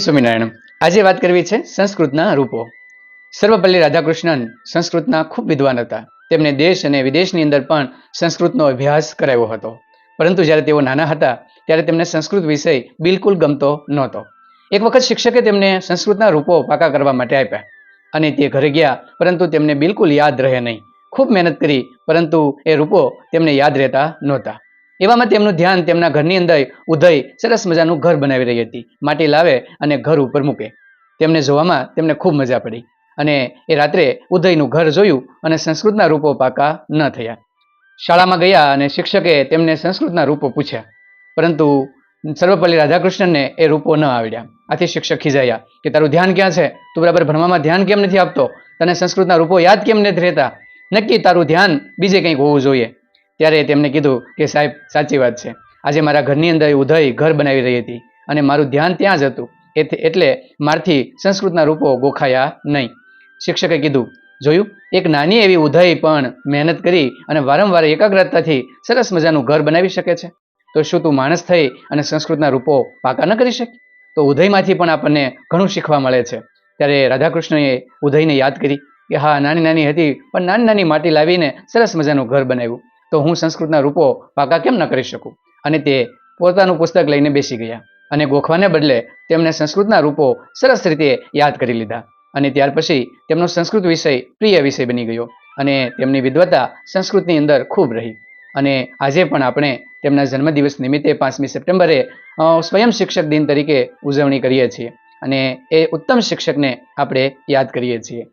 સ્વામિનારાયણ, આજે વાત કરવી છે સંસ્કૃતના રૂપો. સર્વપલ્લી રાધાકૃષ્ણન સંસ્કૃતના ખૂબ વિદ્વાન હતા. તેમને દેશ અને વિદેશની અંદર પણ સંસ્કૃતનો અભ્યાસ કરાવ્યો હતો. પરંતુ જ્યારે તેઓ નાના હતા, ત્યારે તેમને સંસ્કૃત વિષય બિલકુલ ગમતો નહોતો. એક વખત શિક્ષકે તેમને સંસ્કૃતના રૂપો પાકા કરવા માટે આપ્યા. અને તે ઘરે ગયા, પરંતુ તેમને બિલકુલ યાદ રહે નહીં. ખૂબ મહેનત કરી, પરંતુ એ રૂપો તેમને યાદ રહેતા નહોતા. એવામાં તેમનું ધ્યાન તેમના ઘરની અંદર ઉદય સરસ મજાનું ઘર બનાવી રહી હતી. માટી લાવે અને ઘર ઉપર મૂકે. તેમને જોવામાં તેમને ખૂબ મજા પડી અને એ રાત્રે ઉદયનું ઘર જોયું અને સંસ્કૃતના રૂપો પાકા ન થયા. શાળામાં ગયા અને શિક્ષકે તેમને સંસ્કૃતના રૂપો પૂછ્યા. પરંતુ સર્વપલ્લી રાધાકૃષ્ણનને એ રૂપો ન આવડ્યા. આથી શિક્ષક ખીજાયા કે તારું ધ્યાન ક્યાં છે? તું બરાબર ભણવામાં ધ્યાન કેમ નથી આપતો? તને સંસ્કૃતના રૂપો યાદ કેમ નથી રહેતા? નક્કી તારું ધ્યાન બીજે કંઈક હોવું જોઈએ. ત્યારે તેમણે કીધું કે સાહેબ, સાચી વાત છે. આજે મારા ઘરની અંદર ઉધઈ ઘર બનાવી રહી હતી અને મારું ધ્યાન ત્યાં જ હતું. એટલે મારથી સંસ્કૃતના રૂપો ગોખાયા નહીં. શિક્ષકે કીધું, જોયું, એક નાની એવી ઉધઈ પણ મહેનત કરી અને વારંવાર એકાગ્રતાથી સરસ મજાનું ઘર બનાવી શકે છે. તો શું તું માણસ થઈ અને સંસ્કૃતના રૂપો પાકા ન કરી શકે? તો ઉદયમાંથી પણ આપણને ઘણું શીખવા મળે છે. ત્યારે રાધાકૃષ્ણએ ઉધઈને યાદ કરી કે હા, નાની નાની હતી, પણ નાની નાની માટી લાવીને સરસ મજાનું ઘર બનાવ્યું. તો હું સંસ્કૃતના રૂપો પાકા કેમ ન કરી શકું? અને તે પોતાનું પુસ્તક લઈને બેસી ગયા અને ગોખવાને બદલે તેમણે સંસ્કૃતના રૂપો સરસ રીતે યાદ કરી લીધા. અને ત્યાર પછી તેમનો સંસ્કૃત વિષય પ્રિય વિષય બની ગયો અને તેમની વિદ્વતા સંસ્કૃતની અંદર ખૂબ રહી. અને આજે પણ આપણે તેમના જન્મદિવસ નિમિત્તે પાંચમી સપ્ટેમ્બરે સ્વયં શિક્ષક દિન તરીકે ઉજવણી કરીએ છીએ અને એ ઉત્તમ શિક્ષકને આપણે યાદ કરીએ છીએ.